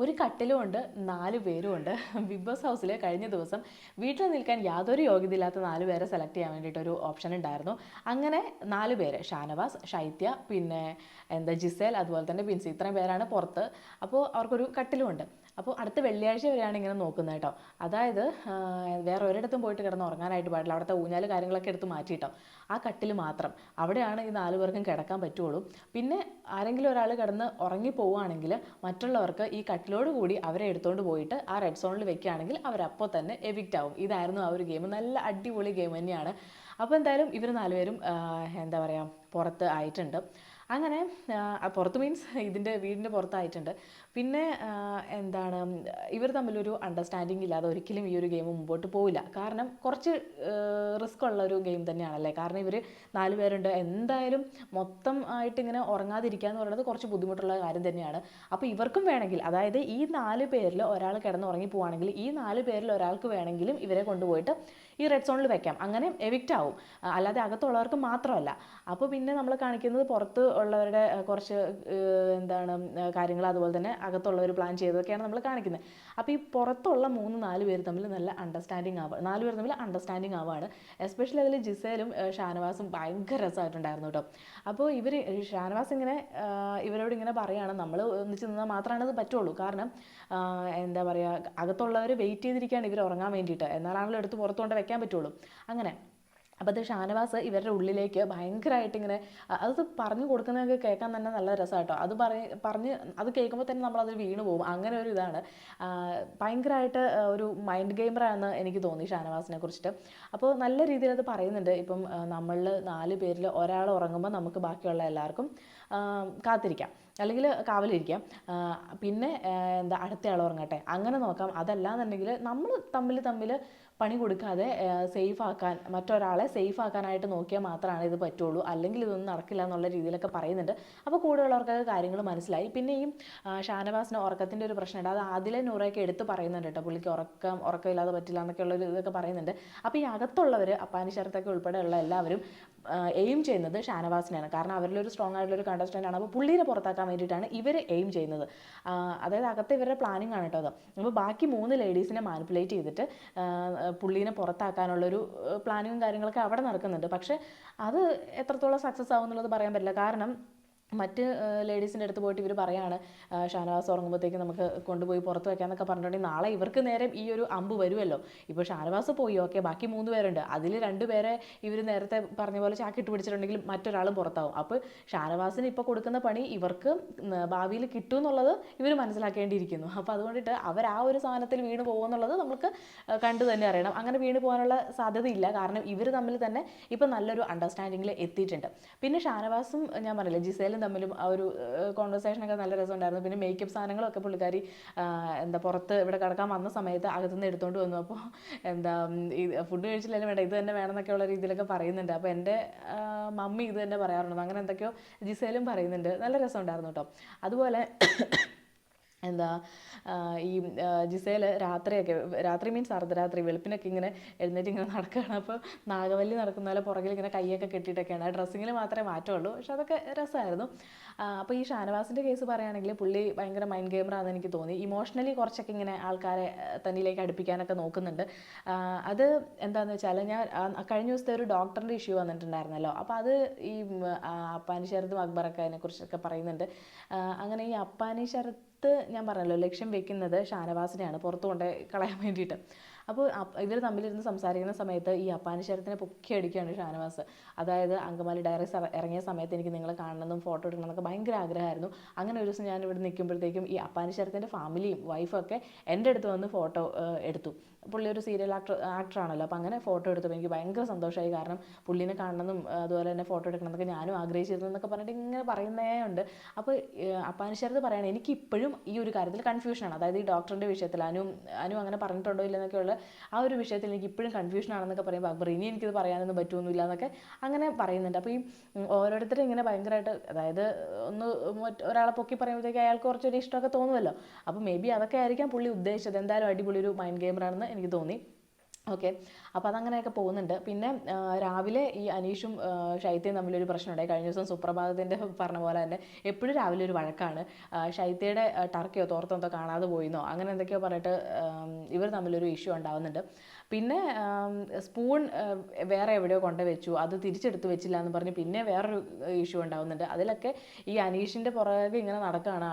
ഒരു കട്ടിലും ഉണ്ട് നാല് പേരും ഉണ്ട് ബിഗ് ബോസ് ഹൗസിൽ കഴിഞ്ഞ ദിവസം വീട്ടിൽ നിൽക്കാൻ യാതൊരു യോഗ്യത ഇല്ലാത്ത നാല് പേരെ സെലക്ട് ചെയ്യാൻ വേണ്ടിയിട്ട് ഒരു ഓപ്ഷൻ ഉണ്ടായിരുന്നു. അങ്ങനെ നാല് പേര് ഷാനവാസ് ഷൈത്യ പിന്നെ എന്താ ജിസേൽ അതുപോലെ തന്നെ ബിൻസി ഇത്രയും പേരാണ് പുറത്ത്. അപ്പോൾ അവർക്കൊരു കട്ടിലുമുണ്ട്. അപ്പോൾ അടുത്ത വെള്ളിയാഴ്ച വരെയാണ് ഇങ്ങനെ നോക്കുന്നത് കേട്ടോ. അതായത് വേറെ ഒരിടത്തും പോയിട്ട് കിടന്ന് ഉറങ്ങാനായിട്ട് പാടില്ല. അവിടുത്തെ ഊഞ്ഞാൽ കാര്യങ്ങളൊക്കെ എടുത്ത് മാറ്റി മാറ്റിയിട്ടോ. ആ കട്ടിൽ മാത്രം. അവിടെയാണ് ഈ നാല് പേർക്കും കിടക്കാൻ പറ്റുള്ളൂ. പിന്നെ ആരെങ്കിലും ഒരാൾ കിടന്ന് ഉറങ്ങി പോവുകയാണെങ്കിൽ മറ്റുള്ളവർക്ക് ഈ കട്ടിലോട് കൂടി അവരെ എടുത്തുകൊണ്ട് പോയിട്ട് ആ റെഡ് സോണിൽ വെക്കുകയാണെങ്കിൽ അവരപ്പോൾ തന്നെ എവിക്റ്റ് ആവും. ഇതായിരുന്നു ആ ഒരു ഗെയിം നല്ല അടിപൊളി ഗെയിം തന്നെയാണ്. അപ്പോൾ എന്തായാലും ഇവർ നാലുപേരും എന്താ പറയുക പുറത്ത് ആയിട്ടുണ്ട്. അങ്ങനെ പുറത്ത് മീൻസ് ഇതിന്റെ വീടിന്റെ പുറത്തായിട്ടുണ്ട്. പിന്നെ എന്താണ് ഇവർ തമ്മിലൊരു അണ്ടർസ്റ്റാൻഡിങ് ഇല്ലാതെ ഒരിക്കലും ഈ ഒരു ഗെയിം മുമ്പോട്ട് പോവില്ല. കാരണം കുറച്ച് റിസ്ക് ഉള്ള ഒരു ഗെയിം തന്നെയാണല്ലേ? കാരണം ഇവർ നാല് പേരുണ്ട്. എന്തായാലും മൊത്തം ആയിട്ട് ഇങ്ങനെ ഉറങ്ങാതിരിക്കുക എന്ന് പറയുന്നത് കുറച്ച് ബുദ്ധിമുട്ടുള്ള കാര്യം തന്നെയാണ്. അപ്പോൾ ഇവർക്കും വേണമെങ്കിൽ അതായത് ഈ നാല് പേരിൽ ഒരാൾ കിടന്ന് ഉറങ്ങി പോവുകയാണെങ്കിൽ ഈ നാല് പേരിൽ ഒരാൾക്ക് വേണമെങ്കിലും ഇവരെ കൊണ്ടുപോയിട്ട് ഈ റെഡ് സോണിൽ വെക്കാം. അങ്ങനെ എവിക്റ്റ് ആവും. അല്ലാതെ അകത്തുള്ളവർക്ക് മാത്രമല്ല. അപ്പോൾ പിന്നെ നമ്മൾ കാണിക്കുന്നത് പുറത്ത് ഉള്ളവരുടെ കുറച്ച് എന്താണ് കാര്യങ്ങൾ അതുപോലെ തന്നെ അകത്തുള്ളവർ പ്ലാൻ ചെയ്തതൊക്കെയാണ് നമ്മൾ കാണിക്കുന്നത് അപ്പോൾ ഈ പുറത്തുള്ള മൂന്ന് നാല് പേര് തമ്മിൽ നല്ല അണ്ടർസ്റ്റാൻഡിങ് ആവുക നാല് പേർ തമ്മിൽ അണ്ടർസ്റ്റാൻഡിങ് ആവുകയാണ് എസ്പെഷ്യലി അതിൽ ജിസേലും ഷാനവാസും ഭയങ്കര രസമായിട്ടുണ്ടായിരുന്നു കേട്ടോ. അപ്പോൾ ഇവർ ഷാനവാസ് ഇങ്ങനെ ഇവരോട് ഇങ്ങനെ പറയുകയാണ് നമ്മൾ ഒന്നിച്ച് നിന്നാൽ മാത്രമാണ് അത് പറ്റുള്ളൂ. കാരണം എന്താ പറയുക അകത്തുള്ളവർ വെയിറ്റ് ചെയ്തിരിക്കുകയാണ് ഇവർ ഉറങ്ങാൻ വേണ്ടിയിട്ട്. എന്നാലാണല്ലോ എടുത്ത് പുറത്തുകൊണ്ട് വെക്കാൻ പറ്റുള്ളൂ. അങ്ങനെ. അപ്പോൾ അത് ഷാനവാസ് ഇവരുടെ ഉള്ളിലേക്ക് ഭയങ്കരമായിട്ട് ഇങ്ങനെ അത് പറഞ്ഞു കൊടുക്കുന്നതൊക്കെ കേൾക്കാൻ തന്നെ നല്ല രസമാണ് കേട്ടോ അത് പറ പറഞ്ഞ് അത് കേൾക്കുമ്പോൾ തന്നെ നമ്മളത് വീണ് പോകും. അങ്ങനെ ഒരു ഇതാണ്. ഭയങ്കരമായിട്ട് ഒരു മൈൻഡ് ഗെയിമറാണെന്ന് എനിക്ക് തോന്നി ഷാനവാസിനെ കുറിച്ചിട്ട്. അപ്പോൾ നല്ല രീതിയിൽ അത് പറയുന്നുണ്ട്. ഇപ്പം നമ്മളിൽ നാല് പേരിൽ ഒരാൾ ഉറങ്ങുമ്പോൾ നമുക്ക് ബാക്കിയുള്ള എല്ലാവർക്കും കാത്തിരിക്കാം. അല്ലെങ്കിൽ കാവലിരിക്കാം. പിന്നെ എന്താ അടുത്തയാൾ ഉറങ്ങട്ടെ. അങ്ങനെ നോക്കാം. അതല്ലാന്നുണ്ടെങ്കിൽ നമ്മൾ തമ്മിൽ തമ്മിൽ പണി കൊടുക്കാതെ സേഫ് ആക്കാൻ മറ്റൊരാളെ സേഫ് ആക്കാനായിട്ട് നോക്കിയാൽ മാത്രമാണ് ഇത് പറ്റുള്ളൂ. അല്ലെങ്കിൽ ഇതൊന്നും നടക്കില്ല എന്നുള്ള രീതിയിലൊക്കെ പറയുന്നുണ്ട്. അപ്പോൾ കൂടെയുള്ളവർക്കൊക്കെ കാര്യങ്ങൾ മനസ്സിലായി. പിന്നെ ഈ ഷാനവാസിന് ഉറക്കത്തിന്റെ ഒരു പ്രശ്നമുണ്ട്. അത് ആദിലെ നൂറൊക്കെ എടുത്ത് പറയുന്നുണ്ട് കേട്ടോ. പുള്ളിക്ക് ഉറക്കം ഉറക്കമില്ലാതെ പറ്റില്ല എന്നൊക്കെ ഉള്ള ഒരു ഇതൊക്കെ പറയുന്നുണ്ട്. അപ്പോൾ ഈ അകത്തുള്ളവർ അപ്പാനി ശരത്തൊക്കെ ഉൾപ്പെടെയുള്ള എല്ലാവരും എയിം ചെയ്യുന്നത് ഷാനവാസിനെയാണ്. കാരണം അവരിലൊരു സ്ട്രോങ് ആയിട്ടുള്ള ഒരു കണ്ടസ്റ്റന്റ് ആണ്. അപ്പോൾ പുള്ളീനെ പുറത്താക്കാൻ വേണ്ടിയിട്ടാണ് ഇവർ എയിം ചെയ്യുന്നത്. അതായത് അകത്ത് ഇവരുടെ പ്ലാനിങ് ആണ് കേട്ടോ അത്. അപ്പോൾ ബാക്കി മൂന്ന് ലേഡീസിനെ മാനിപ്പുലേറ്റ് ചെയ്തിട്ട് പുള്ളീനെ പുറത്താക്കാനുള്ളൊരു പ്ലാനിങ്ങും കാര്യങ്ങളൊക്കെ അവിടെ നടക്കുന്നുണ്ട്. പക്ഷേ അത് എത്രത്തോളം സക്സസ് ആവും എന്നുള്ളത് പറയാൻ പറ്റില്ല. കാരണം മറ്റ് ലേഡീസിന്റെ അടുത്ത് പോയിട്ട് ഇവർ പറയാണ് ഷാനവാസ് ഉറങ്ങുമ്പോഴത്തേക്ക് നമുക്ക് കൊണ്ടുപോയി പുറത്ത് വെക്കാന്നൊക്കെ പറഞ്ഞിട്ടുണ്ടെങ്കിൽ നാളെ ഇവർക്ക് നേരെ ഈ ഒരു അമ്പ് വരുമല്ലോ. ഇപ്പോൾ ഷാനവാസ് പോയി ഓക്കെ ബാക്കി മൂന്ന് പേരുണ്ട്. അതിൽ രണ്ട് പേരെ ഇവർ നേരത്തെ പറഞ്ഞ പോലെ ചാക്കിട്ട് പിടിച്ചിട്ടുണ്ടെങ്കിൽ മറ്റൊരാളും പുറത്താവും. അപ്പോൾ ഷാനവാസിന് ഇപ്പോൾ കൊടുക്കുന്ന പണി ഇവർക്ക് ഭാവിയിൽ കിട്ടും എന്നുള്ളത് ഇവർ മനസ്സിലാക്കേണ്ടിയിരിക്കുന്നു. അപ്പോൾ അതുകൊണ്ടിട്ട് അവർ ആ ഒരു സാധനത്തിൽ വീണ് പോകുമെന്നുള്ളത് നമുക്ക് കണ്ടു തന്നെ അറിയണം. അങ്ങനെ വീണ് പോകാനുള്ള സാധ്യതയില്ല. കാരണം ഇവർ തമ്മിൽ തന്നെ ഇപ്പം നല്ലൊരു അണ്ടർസ്റ്റാൻഡിങ്ങിൽ എത്തിയിട്ടുണ്ട്. പിന്നെ ഷാനവാസും ഞാൻ പറഞ്ഞില്ലേ ജിസേലും തമ്മിലും ആ ഒരു കോൺവെർസേഷനൊക്കെ നല്ല രസമുണ്ടായിരുന്നു. പിന്നെ മേക്കപ്പ് സാധനങ്ങളൊക്കെ പുള്ളിക്കാരി എന്താ പുറത്ത് ഇവിടെ കിടക്കാൻ വന്ന സമയത്ത് അകത്തുനിന്ന് എടുത്തുകൊണ്ട് വന്നു. അപ്പോൾ എന്താ ഈ ഫുഡ് കഴിച്ചില്ലെങ്കിലും വേണ്ട ഇത് തന്നെ വേണം എന്നൊക്കെയുള്ള രീതിയിലൊക്കെ പറയുന്നുണ്ട്. അപ്പോൾ എന്റെ മമ്മി ഇത് തന്നെ പറയാറുണ്ട്. അങ്ങനെ എന്തൊക്കെയോ ജിസേലും പറയുന്നുണ്ട്. നല്ല രസമുണ്ടായിരുന്നു കേട്ടോ. അതുപോലെ എന്താ ഈ ജിസേൽ രാത്രിയൊക്കെ രാത്രി മീൻസ് അർദ്ധരാത്രി വെളുപ്പിനൊക്കെ ഇങ്ങനെ എഴുന്നേറ്റ് ഇങ്ങനെ നടക്കുകയാണ് അപ്പോൾ നാഗവല്ലി നടക്കുന്ന പോലെ പുറകിൽ ഇങ്ങനെ കൈയൊക്കെ കെട്ടിയിട്ടൊക്കെയാണ്. ആ ഡ്രസ്സിങ്ങിൽ മാത്രമേ മാറ്റമുള്ളൂ. പക്ഷെ അതൊക്കെ രസമായിരുന്നു. അപ്പോൾ ഈ ഷാനവാസിന്റെ കേസ് പറയുകയാണെങ്കിൽ പുള്ളി ഭയങ്കര മൈൻഡ് ഗെയിമറാണെന്ന് എനിക്ക് തോന്നി. ഇമോഷണലി കുറച്ചൊക്കെ ഇങ്ങനെ ആൾക്കാരെ തന്നിലേക്ക് അടുപ്പിക്കാനൊക്കെ നോക്കുന്നുണ്ട്. അത് എന്താണെന്ന് വെച്ചാൽ ഞാൻ കഴിഞ്ഞ ദിവസത്തെ ഒരു ഡോക്ടറിന്റെ ഇഷ്യൂ വന്നിട്ടുണ്ടായിരുന്നല്ലോ. അപ്പോൾ അത് ഈ അപ്പാനി ശരത്തും അക്ബറൊക്കെ അതിനെക്കുറിച്ചൊക്കെ പറയുന്നുണ്ട്. അങ്ങനെ ഈ അപ്പാനി ശരത്ത് ഞാൻ പറഞ്ഞല്ലോ ലക്ഷ്യം വെക്കുന്നത് ഷാനവാസിനെയാണ് പുറത്തു കൊണ്ട് കളയാൻ വേണ്ടിയിട്ട്. അപ്പോൾ ഇവർ തമ്മിലിരുന്ന് സംസാരിക്കുന്ന സമയത്ത് ഈ അപ്പാനി ശരത്തിനെ പൊക്കി അടിക്കുകയാണ് ഷാനവാസ്. അതായത് അങ്കമാലി ഡയറീസ് ഇറങ്ങിയ സമയത്ത് എനിക്ക് നിങ്ങളെ കാണണമെന്നും ഫോട്ടോ എടുക്കണം എന്നൊക്കെ ഭയങ്കര ആഗ്രഹമായിരുന്നു. അങ്ങനെ ഒരു ദിവസം ഞാൻ ഇവിടെ നിൽക്കുമ്പോഴത്തേക്കും ഈ അപ്പാനി ശരത്തിന്റെ ഫാമിലിയും വൈഫൊക്കെ എന്റെ അടുത്ത് വന്ന് ഫോട്ടോ എടുത്തു. പുള്ളി ഒരു സീരിയൽ ആക്ടർ ആക്ടറാണല്ലോ അപ്പോൾ അങ്ങനെ ഫോട്ടോ എടുത്തപ്പോൾ എനിക്ക് ഭയങ്കര സന്തോഷമായി കാരണം പുള്ളിനെ കാണണമെന്നും അതുപോലെ തന്നെ ഫോട്ടോ എടുക്കണം എന്നൊക്കെ ഞാനും ആഗ്രഹിച്ചിരുന്നു എന്നൊക്കെ പറഞ്ഞിട്ട് ഇങ്ങനെ പറയുന്നേ ഉണ്ട്. അപ്പോൾ അപ്പാനിശരത്ത് പറയണേ എനിക്ക് ഇപ്പോഴും ഈ ഒരു കാര്യത്തിൽ കൺഫ്യൂഷനാണ് അതായത് ഈ ഡോക്ടറിന്റെ വിഷയത്തിൽ അനു അനു അങ്ങനെ പറഞ്ഞിട്ടുണ്ടോ ഇല്ലെന്നൊക്കെയുള്ള ആ ഒരു വിഷയത്തിൽ എനിക്ക് ഇപ്പോഴും കൺഫ്യൂഷൻ ആണെന്നൊക്കെ പറയുമ്പോൾ അക്ബർ ഇനി എനിക്കിത് പറയാനൊന്നും പറ്റുമൊന്നുമില്ല എന്നൊക്കെ അങ്ങനെ പറയുന്നുണ്ട്. അപ്പോൾ ഈ ഓരോരുത്തരും ഇങ്ങനെ ഭയങ്കരമായിട്ട് അതായത് ഒന്ന് ഒരാളെ പൊക്കി പറയുമ്പോഴത്തേക്ക് അയാൾക്ക് കുറച്ചൊരു ഇഷ്ടമൊക്കെ തോന്നുമല്ലോ അപ്പോൾ മേ ബി അതൊക്കെ ആയിരിക്കാം പുള്ളി ഉദ്ദേശിച്ചത്. എന്തായാലും അടിപൊളി ഒരു മൈൻഡ് ഗെയിമറാണെന്ന് എനിക്ക് തോന്നി. ഓക്കെ. അപ്പോൾ അതങ്ങനെയൊക്കെ പോകുന്നുണ്ട്. പിന്നെ രാവിലെ ഈ അനീഷും ശൈത്യയും തമ്മിലൊരു പ്രശ്നമുണ്ടായി. കഴിഞ്ഞ ദിവസം സുപ്രഭാതത്തിന്റെ പറഞ്ഞ പോലെ തന്നെ എപ്പോഴും രാവിലെ ഒരു വഴക്കാണ്. ഷൈത്യയുടെ ടർക്കിയോ തോർത്തോ എന്തോ കാണാതെ പോയിന്നോ? അങ്ങനെ എന്തൊക്കെയോ പറഞ്ഞിട്ട് ഇവർ തമ്മിലൊരു ഇഷ്യൂ ഉണ്ടാവുന്നുണ്ട്. പിന്നെ സ്പൂൺ വേറെ എവിടെയോ കൊണ്ട് വെച്ചു. അത് തിരിച്ചെടുത്ത് വെച്ചില്ല എന്ന് പറഞ്ഞ് പിന്നെ വേറൊരു ഇഷ്യൂ ഉണ്ടാവുന്നുണ്ട്. അതിലൊക്കെ ഈ അനീഷിന്റെ പുറകെ ഇങ്ങനെ നടക്കുകയാണ്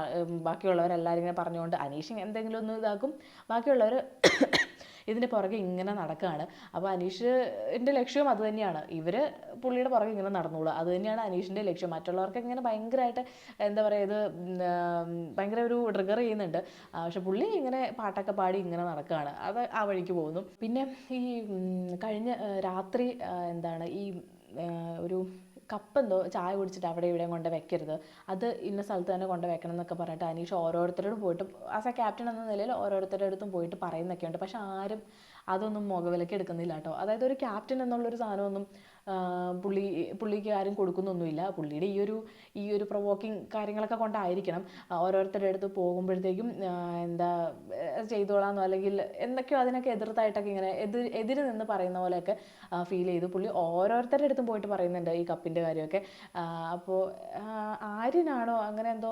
ബാക്കിയുള്ളവരെല്ലാവരും ഇങ്ങനെ പറഞ്ഞുകൊണ്ട് അനീഷ് എന്തെങ്കിലും ഒന്ന് ഇതാക്കും. ബാക്കിയുള്ളവർ ഇതിന്റെ പുറകെ ഇങ്ങനെ നടക്കുകയാണ് അപ്പോൾ അനീഷിന്റെ ലക്ഷ്യവും അത് തന്നെയാണ്. ഇവർ പുള്ളിയുടെ പുറകെ ഇങ്ങനെ നടന്നോളൂ. അത് തന്നെയാണ് അനീഷിന്റെ ലക്ഷ്യം. മറ്റുള്ളവർക്ക് ഇങ്ങനെ ഭയങ്കരമായിട്ട് എന്താ പറയുക ഇത് ഭയങ്കര ഒരു ട്രിഗർ ചെയ്യുന്നുണ്ട്. പക്ഷെ പുള്ളി ഇങ്ങനെ പാട്ടൊക്കെ പാടി ഇങ്ങനെ നടക്കുകയാണ് അത് ആ വഴിക്ക് പോകുന്നു. പിന്നെ ഈ കഴിഞ്ഞ രാത്രി എന്താണ് ഈ ഒരു കപ്പ് എന്തോ ചായ കുടിച്ചിട്ട് അവിടെ ഇവിടെയും കൊണ്ട് വെക്കരുത്. അത് ഇന്ന സ്ഥലത്ത് തന്നെ കൊണ്ട് വെക്കണം എന്നൊക്കെ പറഞ്ഞിട്ട് അനീഷ് ഓരോരുത്തരോടും പോയിട്ട് ആസ് എ ക്യാപ്റ്റൻ എന്ന നിലയിൽ ഓരോരുത്തരുടെ അടുത്തും പോയിട്ട് പറയുന്നൊക്കെ ഉണ്ട് പക്ഷെ ആരും അതൊന്നും മുഖവിലക്ക് എടുക്കുന്നില്ല കേട്ടോ. അതായത് ഒരു ക്യാപ്റ്റൻ എന്നുള്ളൊരു സാധനമൊന്നും പുള്ളി പുള്ളിക്ക് ആരും കൊടുക്കുന്നൊന്നുമില്ല. പുള്ളിയുടെ ഈ ഒരു ഈ ഒരു പ്രൊവോക്കിംഗ് കാര്യങ്ങളൊക്കെ കൊണ്ടായിരിക്കണം. ഓരോരുത്തരുടെ അടുത്ത് പോകുമ്പോഴത്തേക്കും എന്താ ചെയ്തോളാന്നോ അല്ലെങ്കിൽ എന്തൊക്കെയോ അതിനൊക്കെ എതിർത്തായിട്ടൊക്കെ ഇങ്ങനെ എതിർ എതിര് നിന്ന് പറയുന്ന പോലെയൊക്കെ ഫീൽ ചെയ്തു. പുള്ളി ഓരോരുത്തരുടെ അടുത്തും പോയിട്ട് പറയുന്നുണ്ട് ഈ കപ്പിന്റെ കാര്യമൊക്കെ. അപ്പോൾ ആര്യനാണോ അങ്ങനെ എന്തോ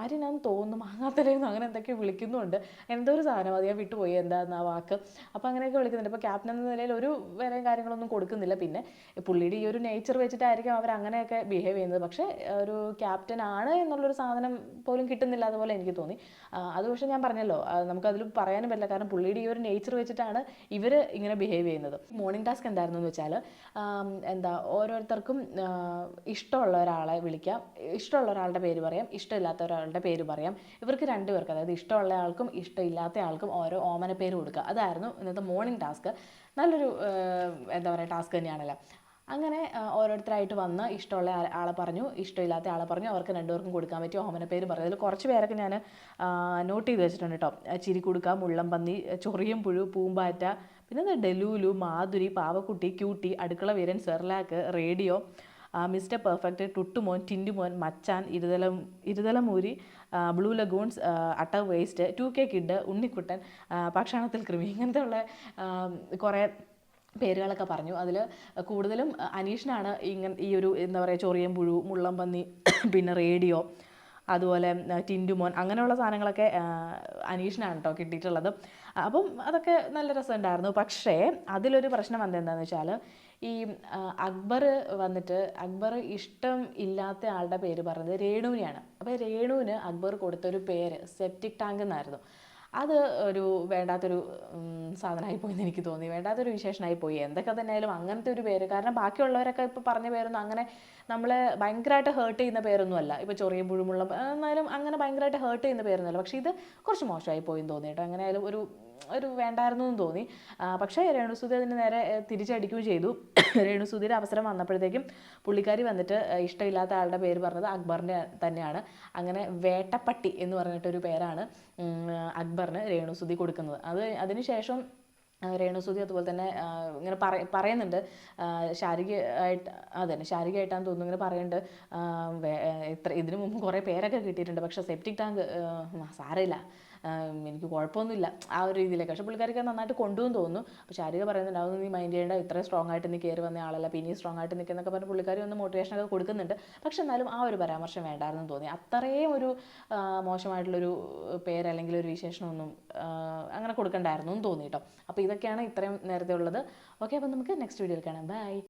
ആര്യനാന്ന് തോന്നുന്നു മാങ്ങാത്തലേന്നോ അങ്ങനെ എന്തൊക്കെയോ വിളിക്കുന്നുണ്ട്. എന്തോ ഒരു സാധനം അത് ഞാൻ വിട്ടുപോയി എന്താന്ന് ആ വാക്ക്. അപ്പോൾ അങ്ങനെയൊക്കെ വിളിക്കുന്നുണ്ട്. ഇപ്പോൾ ക്യാപ്റ്റൻ എന്ന നിലയിൽ ഒരു വിലയും കാര്യങ്ങളൊന്നും കൊടുക്കുന്നില്ല. പിന്നെ പുള്ളിയുടെ ഈ ഒരു നേച്ചർ വെച്ചിട്ടായിരിക്കും അവർ അങ്ങനെയൊക്കെ ബിഹേവ് ചെയ്യുന്നത്. പക്ഷേ ഒരു ക്യാപ്റ്റൻ ആണ് എന്നുള്ളൊരു സാധനം പോലും കിട്ടുന്നില്ല അതുപോലെ എനിക്ക് തോന്നി. അത് പക്ഷേ ഞാൻ പറഞ്ഞല്ലോ നമുക്ക് നമുക്കതിൽ പറയാനും പറ്റില്ല. കാരണം പുള്ളിയുടെ ഈ ഒരു നേച്ചർ വെച്ചിട്ടാണ് ഇവർ ഇങ്ങനെ ബിഹേവ് ചെയ്യുന്നത്. മോർണിംഗ് ടാസ്ക് എന്തായിരുന്നു എന്ന് വെച്ചാൽ എന്താ ഓരോരുത്തർക്കും ഇഷ്ടമുള്ള ഒരാളെ വിളിക്കാം. ഇഷ്ടമുള്ള ഒരാളുടെ പേര് പറയാം. ഇഷ്ടമില്ലാത്ത ഒരാളുടെ പേര് പറയാം. ഇവർക്ക് രണ്ടുപേർക്ക് അതായത് ഇഷ്ടമുള്ള ആൾക്കും ഇഷ്ടമില്ലാത്ത ആൾക്കും ഓരോ ഓമന പേര് കൊടുക്കുക. അതായിരുന്നു ഇന്നത്തെ മോർണിംഗ് ടാസ്ക് നല്ലൊരു എന്താ പറയുക ടാസ്ക് തന്നെയാണല്ലോ. അങ്ങനെ ഓരോരുത്തരായിട്ട് വന്ന് ഇഷ്ടമുള്ള ആളെ പറഞ്ഞു ഇഷ്ടമില്ലാത്ത ആളെ പറഞ്ഞു അവർക്ക് രണ്ടുപേർക്കും കൊടുക്കാൻ പറ്റിയ ഓമന പേര് പറഞ്ഞു. അതിൽ കുറച്ച് പേരൊക്കെ ഞാൻ നോട്ട് ചെയ്ത് വെച്ചിട്ടുണ്ട് കേട്ടോ ചിരിക്കുടുക്ക മുള്ളംപന്നി ചൊറിയും പുഴു പൂമ്പാറ്റ പിന്നെ ഡെലൂലു മാധുരി പാവക്കുട്ടി ക്യൂട്ടി അടുക്കള വീരൻ Cerelac radio mister perfect Tuttumon Tintumon മച്ചാൻ ഇരുതല ഇരുതലമൂരി ബ്ലൂ ലഗൂൺസ് അട്ട waste two K kid Unnikuttan പക്ഷാണത്തിൽ കൃമി ഇങ്ങനത്തെ ഉള്ള കുറേ പേരുകളൊക്കെ പറഞ്ഞു. അതിൽ കൂടുതലും അനീഷിനാണ് ഇങ്ങനെ ഈ ഒരു എന്താ പറയുക ചൊറിയം പുഴു മുള്ളം മുള്ളംപന്നി പിന്നെ റേഡിയോ അതുപോലെ ടിൻഡുമോൻ അങ്ങനെയുള്ള സാധനങ്ങളൊക്കെ അനീഷിനാണ് കേട്ടോ കിട്ടിയിട്ടുള്ളത്. അപ്പം അതൊക്കെ നല്ല രസമുണ്ടായിരുന്നു. പക്ഷേ അതിലൊരു പ്രശ്നം വന്നെന്താണെന്ന് വെച്ചാൽ ഈ അക്ബർ വന്നിട്ട് അക്ബർ ഇഷ്ടം ഇല്ലാത്ത ആളുടെ പേര് പറഞ്ഞത് രേണുവിനെയാണ്. അപ്പോൾ രേണുവിന് അക്ബർ കൊടുത്തൊരു പേര് സെപ്റ്റിക് ടാങ്ക് എന്നായിരുന്നു. അത് ഒരു വേണ്ടാത്തൊരു സാധനമായി പോയി എന്ന് എനിക്ക് തോന്നി. വേണ്ടാത്തൊരു വിശേഷണമായി പോയി. എന്തൊക്കെ തന്നെ ആയാലും അങ്ങനത്തെ ഒരു പേര്. കാരണം ബാക്കിയുള്ളവരൊക്കെ ഇപ്പോൾ പറഞ്ഞ പേരൊന്നും അങ്ങനെ നമ്മളെ ഭയങ്കരമായിട്ട് ഹേർട്ട് ചെയ്യുന്ന പേരൊന്നുമല്ല ഇപ്പോൾ ചൊറിയും പുഴുമുള്ള എന്നാലും അങ്ങനെ ഭയങ്കരമായിട്ട് ഹേർട്ട് ചെയ്യുന്ന പേരൊന്നുമല്ല പക്ഷേ ഇത് കുറച്ച് മോശമായി പോയി എന്ന് തോന്നി കേട്ടോ. അങ്ങനെ ആയാലും ഒരു ഒരു വേണ്ടായിരുന്നു എന്ന് തോന്നി. പക്ഷേ രേണുസുതി അതിന് നേരെ തിരിച്ചടിക്കുകയും ചെയ്തു. രേണുസുതിയുടെ അവസരം വന്നപ്പോഴത്തേക്കും പുള്ളിക്കാരി വന്നിട്ട് ഇഷ്ടമില്ലാത്ത ആളുടെ പേര് പറഞ്ഞത് അക്ബറിന്റെ തന്നെയാണ്. അങ്ങനെ വേട്ടപ്പട്ടി എന്ന് പറഞ്ഞിട്ടൊരു പേരാണ് അക്ബറിന് രേണുസുതി കൊടുക്കുന്നത്. അത് അതിനുശേഷം രേണുസുതി അതുപോലെ തന്നെ ഇങ്ങനെ പറ പറയുന്നുണ്ട്. ശാരീരികമായിട്ട് അതെ ശാരീരികമായിട്ടാന്ന് തോന്നുന്നു ഇങ്ങനെ പറയുന്നുണ്ട്. ഇത്ര ഇതിനു മുമ്പ് കുറേ പേരൊക്കെ കിട്ടിയിട്ടുണ്ട്. പക്ഷേ സെപ്റ്റിക് ടാങ്ക് സാരമില്ല. എനിക്ക് കുഴപ്പമൊന്നുമില്ല. ആ ഒരു രീതിയിലേക്ക്. പക്ഷേ പുള്ളിക്കാരിക്ക് നന്നായിട്ട് കൊണ്ടുവന്ന് തോന്നുന്നു. അപ്പോൾ ശാരിക പറയുന്നുണ്ട് അതൊന്നും നീ മൈൻഡ് ചെയ്യേണ്ട. ഇത്രയും സ്ട്രോങ് ആയിട്ട് നീ കയറി വന്ന ആളല്ല. പിന്നെ സ്ട്രോങ് ആയിട്ട് നിൽക്കുന്നൊക്കെ പറഞ്ഞ് പുള്ളിക്കാരി ഒന്ന് മോട്ടിവേഷനൊക്കെ കൊടുക്കുന്നുണ്ട്. പക്ഷെ എന്നാലും ആ ഒരു പരാമർശം വേണ്ടായിരുന്നു തോന്നി. അത്രയും ഒരു മോശമായിട്ടുള്ളൊരു പേര് അല്ലെങ്കിൽ ഒരു വിശേഷണമൊന്നും അങ്ങനെ കൊടുക്കണ്ടായിരുന്നു എന്ന് തോന്നി കേട്ടോ. അപ്പോൾ ഇതൊക്കെയാണ് ഇത്രയും നേരത്തെ ഉള്ളത്. ഓക്കെ അപ്പോൾ നമുക്ക് നെക്സ്റ്റ് വീഡിയോയിൽ കാണാം. ബൈ